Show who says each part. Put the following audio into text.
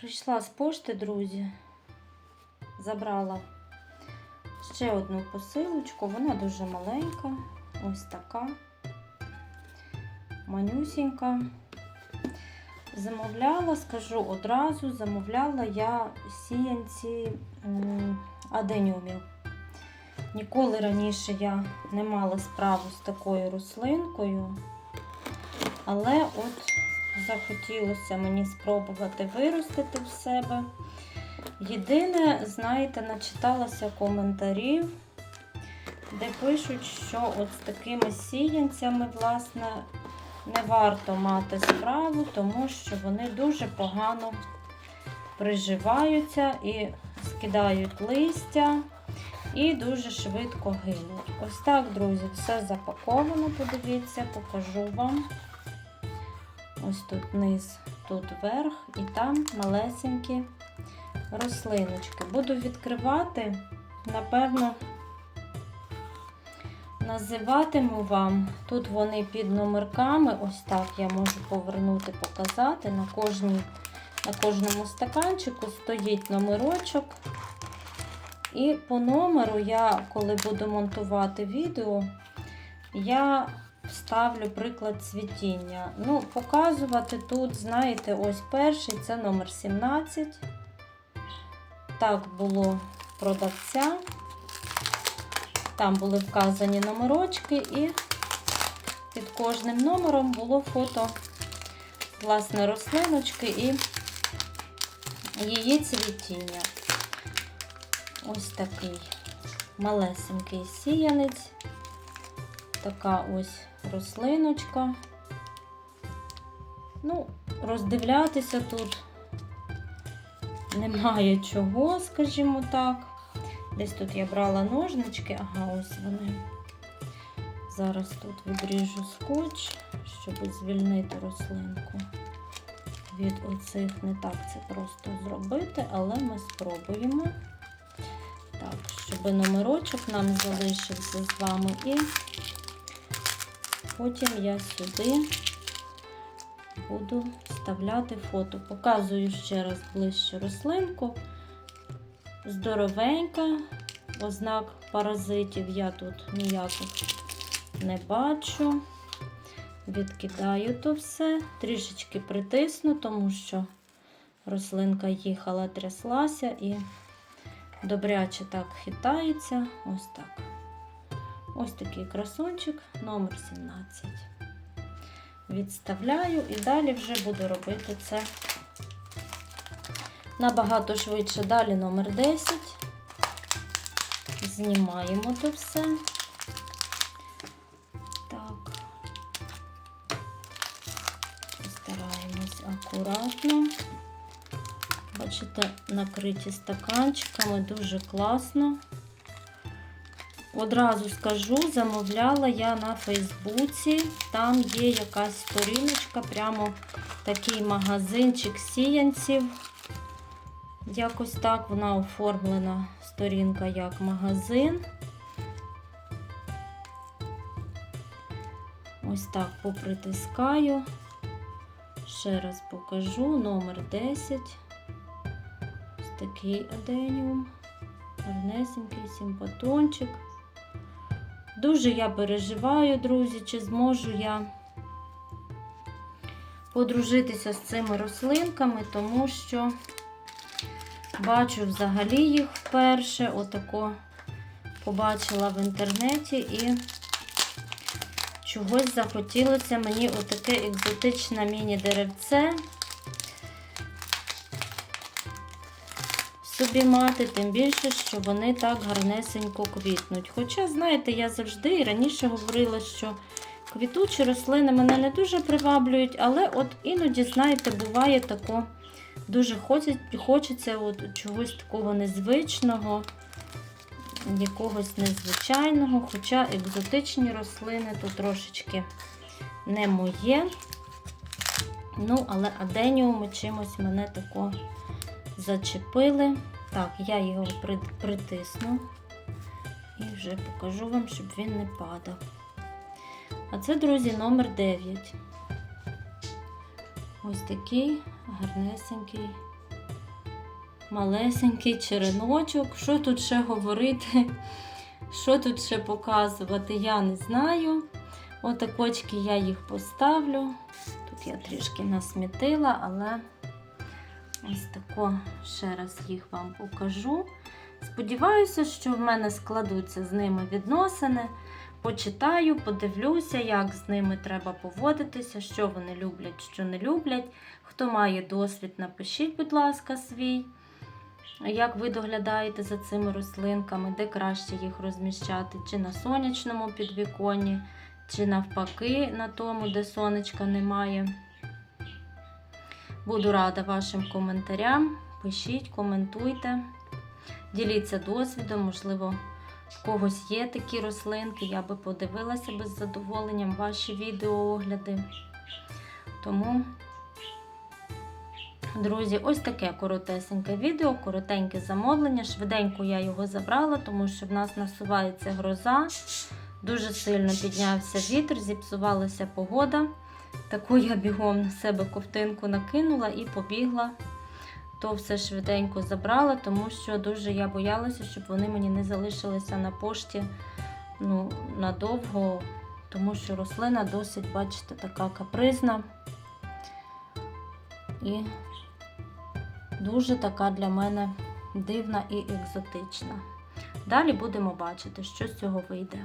Speaker 1: Прийшла з пошти, друзі, забрала ще одну посилочку, вона дуже маленька, ось така, манюсінька. Замовляла, скажу одразу, замовляла я сіянці аденіумів. Ніколи раніше я не мала справу з такою рослинкою, але от захотілося мені спробувати виростити в себе. Єдине, знаєте, начиталася коментарів, де пишуть, що от з такими сіянцями, власне, не варто мати справу, тому що вони дуже погано приживаються і скидають листя і дуже швидко гинуть. Ось так, друзі, все запаковано, подивіться, покажу вам. Ось тут низ, тут верх, і там малесенькі рослиночки. Буду відкривати, напевно, називатиму вам. Тут вони під номерками, ось так я можу повернути, показати. На, кожній, на кожному стаканчику стоїть номерочок. І по номеру я, коли буду монтувати відео, я вставлю приклад цвітіння. Ну, показувати тут, знаєте, ось перший це номер 17. Так було продавця. Там були вказані номерочки, і під кожним номером було фото власне рослиночки і її цвітіння. Ось такий малесенький сіянець. Така ось рослиночка. Ну, роздивлятися тут немає чого, скажімо так. Десь тут я брала ножнички, ага, ось вони. Зараз тут відріжу скотч, щоб звільнити рослинку. Від оцих не так це просто зробити, але ми спробуємо. Так, щоб номерочок нам залишився з вами. І потім я сюди буду вставляти фото. Показую ще раз ближче рослинку. Здоровенька, ознак паразитів я тут ніяких не бачу. Відкидаю то все, трішечки притисну, тому що рослинка їхала, тряслася і добряче так хитається. Ось так. Ось такий красунчик, номер 17. Відставляю і далі вже буду робити це набагато швидше. Далі номер 10. Знімаємо то все. Так. Стараємось акуратно. Бачите, накриті стаканчиками, дуже класно. Одразу скажу, замовляла я на Фейсбуці. Там є якась сторіночка, прямо такий магазинчик сіянців. Якось так вона оформлена сторінка як магазин. Ось так попритискаю. Ще раз покажу номер 10. Такий аденіум. Гарнесенький симпатончик. Дуже я переживаю, друзі, чи зможу я подружитися з цими рослинками, тому що бачу взагалі їх вперше. Отако побачила в інтернеті і чогось захотілося мені отаке екзотичне міні-деревце. Собі мати, тим більше, що вони так гарнесенько квітнуть. Хоча, знаєте, я завжди і раніше говорила, що квітучі рослини мене не дуже приваблюють, але от іноді, знаєте, буває тако, дуже хочеться от чогось такого незвичного, якогось незвичайного, хоча екзотичні рослини тут трошечки не моє. Ну, але аденіуми чимось мене тако зачепили. Так, я його притисну і вже покажу вам, щоб він не падав. А це, друзі, номер 9. Ось такий гарнесенький малесенький череночок. Що тут ще говорити? Що тут ще показувати, я не знаю. Отакочки я їх поставлю. Тут я трішки насмітила, але ось тако ще раз їх вам покажу. Сподіваюся, що в мене складуться з ними відносини. Почитаю, подивлюся, як з ними треба поводитися, що вони люблять, що не люблять. Хто має досвід, напишіть, будь ласка, свій. Як ви доглядаєте за цими рослинками, де краще їх розміщати, чи на сонячному підвіконні, чи навпаки на тому, де сонечка немає. Буду рада вашим коментарям. Пишіть, коментуйте, діліться досвідом, можливо, в когось є такі рослинки. Я би подивилася би з задоволенням ваші відеоогляди. Тому, друзі, ось таке коротесеньке відео, коротеньке замовлення. Швиденько я його забрала, тому що в нас насувається гроза. Дуже сильно піднявся вітер, зіпсувалася погода. Таку я бігом на себе ковтинку накинула і побігла. То все швиденько забрала, тому що дуже я боялася, щоб вони мені не залишилися на пошті ну, надовго, тому що рослина досить, бачите, така капризна і дуже така для мене дивна і екзотична. Далі будемо бачити, що з цього вийде.